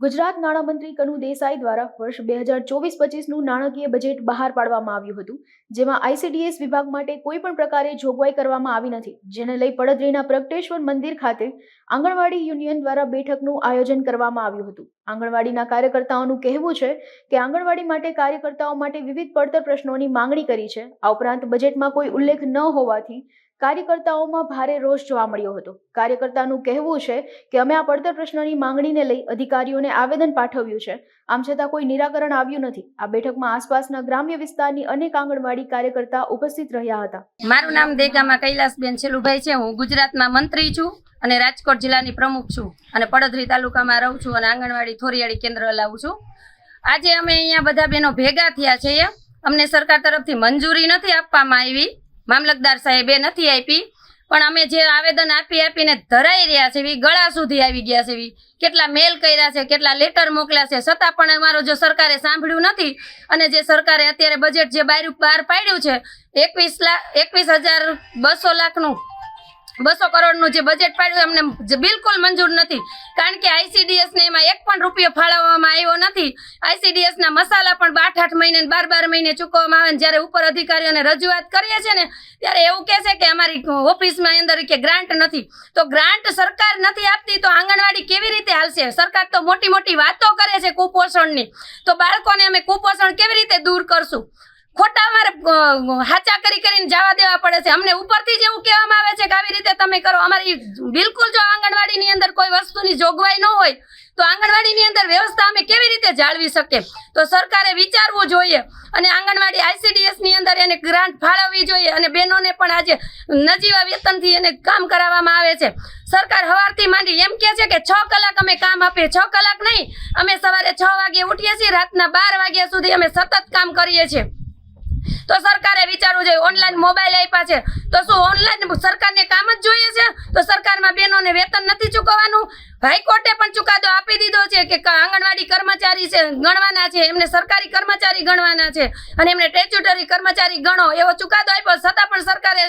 ગુજરાત નાણામંત્રી કનુ દેસાઈ દ્વારા વર્ષ બે હજાર ચોવીસ પચીસનું નાણાકીય બજેટ બહાર પાડવામાં આવ્યું હતું, જેમાં આઈસીડીએસ વિભાગ માટે કોઈ પણ પ્રકારે જોગવાઈ કરવામાં આવી નથી, જેને લઈ પડદરીના પ્રગટેશ્વર મંદિર ખાતે આંગણવાડી યુનિયન દ્વારા બેઠકનું આયોજન કરવામાં આવ્યું હતું. આંગણવાડીના કાર્યકર્તાઓનું કહેવું છે કે આંગણવાડી માટે કાર્યકર્તાઓ માટે વિવિધ પડતર પ્રશ્નોની માંગણી કરી છે, આ ઉપરાંત બજેટમાં કોઈ ઉલ્લેખ ન હોવાથી કાર્યકર્તાઓમાં ભારે રોષ જોવા મળ્યો હતો. કાર્યકર્તાનું કહેવું છે કે અમે આ પડતર પ્રશ્નની માંગણીને લઈ અધિકારીઓને આવેદન પાઠવ્યું છે. આમ છતાં કોઈ નિરાકરણ આવ્યું નથી. આ બેઠકમાં આસપાસના ગ્રામ્ય વિસ્તારની અનેક આંગણવાડી કાર્યકર્તા ઉપસ્થિત રહ્યા હતા. મારું નામ દેગામાં કૈલાસબેન છેલુભાઈ છે. હું ગુજરાતમાં મંત્રી છું અને રાજકોટ જિલ્લાની પ્રમુખ છું અને પડદરી તાલુકામાં રહું છું અને આંગણવાડી થોરિયાળી કેન્દ્ર લાવું છું. આજે અમે અહીંયા બધા બહેનો ભેગા થયા છીએ. અમને સરકાર તરફથી મંજૂરી નથી આપવામાં આવી. મામલતદાર સાહેબે નથી આપી. પણ અમે જે આવેદન આપી આપીને ધરાઈ રહ્યા છે ગળા સુધી આવી ગયા છે કેટલા મેલ કર્યા છે, કેટલા લેટર મોકલ્યા છે, છતાં પણ અમારો જો સરકારે સાંભળ્યું નથી અને જે સરકારે અત્યારે બજેટ જે બહાર બહાર પાડ્યું છે, એકવીસ લાખ, એકવીસ હજાર બસો લાખનું બસો કરોડનું જે બજેટ પાડ્યું અમને બિલકુલ મંજૂર નથી. કારણ કે આઈસીડીએસ ને એમાં એક પણ રૂપિયો ફાળવવામાં આવ્યો નથી. આઈસીડીએસના મસાલા પણ આઠ આઠ મહિને બાર બાર મહિને ચૂકવવામાં આવે જ્યારે ઉપર અધિકારીઓને રજૂઆત કરીએ છીએ ને, ત્યારે એવું કહે છે કે અમારી ઓફિસમાં અંદર કે ગ્રાન્ટ નથી. તો ગ્રાન્ટ સરકાર નથી આપતી તો આંગણવાડી કેવી રીતે હાલશે? સરકાર તો મોટી મોટી વાતો કરે છે કુપોષણની. તો બાળકોને અમે કુપોષણ કેવી રીતે દૂર કરશું? ખોટા અમારે હાચા કરી કરીને જવા દેવા પડે છે. અમને ઉપરથી જ એવું કહેવામાં આવે છે કે આવી રીતે તમે કરો. અમારી બિલકુલ જો આંગણવાડીની અંદર કોઈ વસ્તુની જોગવાઈ ન હોય, તો આંગણવાડીની અંદર વ્યવસ્થા અમે કેવી રીતે જાળવી શકીએ? તો સરકારે વિચારવું જોઈએ અને આંગણવાડી આઈસીડીએસની અંદર એને ગ્રાન્ટ ફાળવવી જોઈએ અને બહેનોને પણ આજે નજીવા વેતનથી એને કામ કરાવવામાં આવે છે. સરકાર હવારથી માંડી એમ કહે છે કે છ કલાક અમે કામ આપીએ. છ કલાક નહીં, અમે સવારે છ વાગે ઉઠીએ છીએ, રાતના બાર વાગ્યા સુધી અમે સતત કામ કરીએ છીએ. તો સરકારે વિચારવું જોઈએ ઓનલાઈન મોબાઈલ આપ્યા છે. તો શું ઓનલાઈન સરકારને કામ જ જોઈએ છે? તો સરકારમાં બહેનોને વેતન નથી ચૂકવવાનું? હાઈકોર્ટે પણ ચુકાદો આપી દીધો છે કે આંગણવાડી કર્મચારી છે, ગણવાના છે. એમને સરકારી કર્મચારી ગણવાના છે અને એમને સ્ટેચ્યુટરી કર્મચારી ગણો એવો ચુકાદો આપ્યો. છતાં પણ સરકારે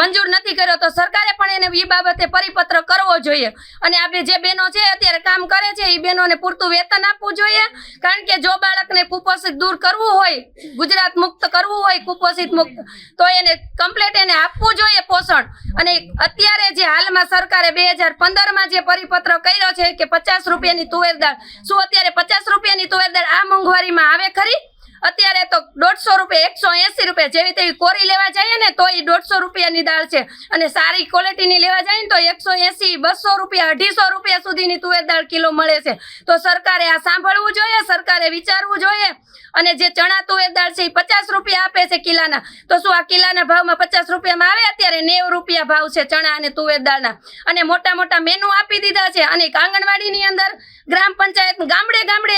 મંજૂર નથી કર્યો. તો સરકારે પણ એને એ બાબતે પરિપત્ર કરવો જોઈએ. અને આપણે જે બહેનો છે અત્યારે કામ કરે છે એ બહેનોને પૂરતું વેતન આપવું જોઈએ. કારણ કે જો બાળકને કુપોષિત દૂર કરવું હોય, ગુજરાત મુક્ત કરવું હોય, કુપોષિત મુક્ત, તો એને કમ્પ્લેટ એને આપવું જોઈએ પોષણ. અને અત્યારે જે હાલમાં સરકારે બે હજાર પંદરમાં જે પરિપત્ર કર્યો છે કે પચાસ રૂપિયાની તુવેર દાળ, શું અત્યારે પચાસ રૂપિયાની તુવેર દાળ આ મોંઘવારીમાં આવે ખરી? અત્યારે તો દોઢસો રૂપિયા, એકસો એસી રૂપિયા જેવી તેવી કોરી લેવા જઈએ ને, તો એ દોઢસો રૂપિયાની દાળ છે. અને સારી ક્વોલિટીની લેવા જઈએ ને, તો એકસો એસી, બસો રૂપિયા, અઢીસો રૂપિયા સુધીની તુવેર દાળ કિલો મળે છે. તો સરકારે આ સાંભળવું જોઈએ, સરકારે વિચારવું જોઈએ. અને જે ચણા તુવેર દાળ છે એ પચાસ રૂપિયા આપે છે કિલાના. તો શું આ કિલાના ભાવમાં પચાસ રૂપિયામાં આવે? અત્યારે નેવ રૂપિયા ભાવ છે ચણા અને તુવેર દાળના. અને મોટા મોટા મેનુ આપી દીધા છે. અને આંગણવાડીની અંદર ગ્રામ પંચાયત ગામડે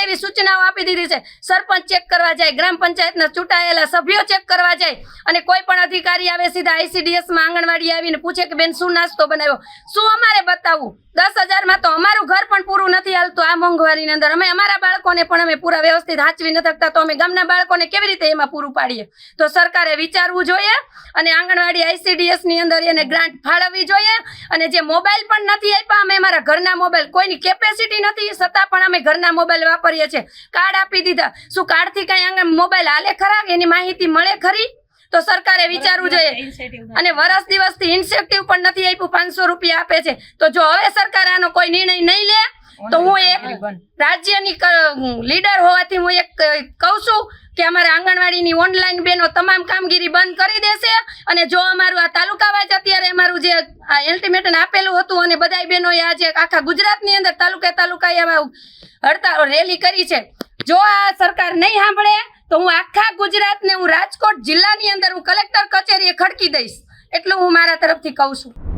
એવી સૂચનાઓ આપી દીધી છે. સરપંચ ચેક કરવા જાય, ગ્રામ પંચાયતના ચૂંટાયેલા સભ્યો ચેક કરવા જાય અને કોઈ પણ અધિકારી આવે સીધા આઈસીડીએસમાં આંગણવાડી આવીને પૂછે કે બેન શું નાસ્તો બનાવ્યો? શું અમારે બતાવવું? દસ હજારમાં તો અમારું ઘર પણ પૂરું નથી હાલતું આ મોંઘવારીની અંદર. અમે અમારા બાળકોને પણ અમે પૂરા વ્યવસ્થિત હાચવી નથી શકતા. તો અમે ગામના બાળકોને કેવી રીતે એમાં પૂરું પાડીએ? તો સરકારે વિચારવું જોઈએ અને આંગણવાડી આઈસીડીએસની અંદર એને ગ્રાન્ટ ફાળવવી જોઈએ અને જે મોબાઈલ પણ નથી આપ્યા, અમે અમારા ઘરના મોબાઈલ, કોઈની કેપેસિટી નથી, છતાં પણ અમે ઘરના મોબાઈલ વાપરીએ. છીએ? કાર્ડ આપી દીધા. શું કાર્ડથી કાંઈ આંગણ મોબાઈલ હાલે ખરા? એની માહિતી મળે ખરી? તો સરકારે વિચારવું જોઈએ. અને વરસ દિવસથી ઇન્સેન્ટિવ પણ નથી આપ્યું પાંચસો રૂપિયા આપે છે. તો જો હવે સરકાર આનો કોઈ નિર્ણય નહીં લે તો હું એક રાજ્યની લીડર હોવાથી હું એક કહું છું કે અમારા આંગણવાડીની ઓનલાઈન બેનો તમામ કામગીરી બંધ કરી દેશે અને જો અમારું આ તાલુકા વાઇઝ અત્યારે અમારું જે આ એલ્ટિમેટન આપેલું હતું અને બધાય બહેનોએ આજે આખા ગુજરાતની અંદર તાલુકે તાલુકાએ હડતાળ રેલી કરી છે. જો આ સરકાર નહીં સાંભળે, તો હું આખા ગુજરાતને, હું રાજકોટ જિલ્લાની અંદર હું કલેક્ટર કચેરીએ ખડકી દઈશ. એટલું હું મારા તરફથી કહું છું.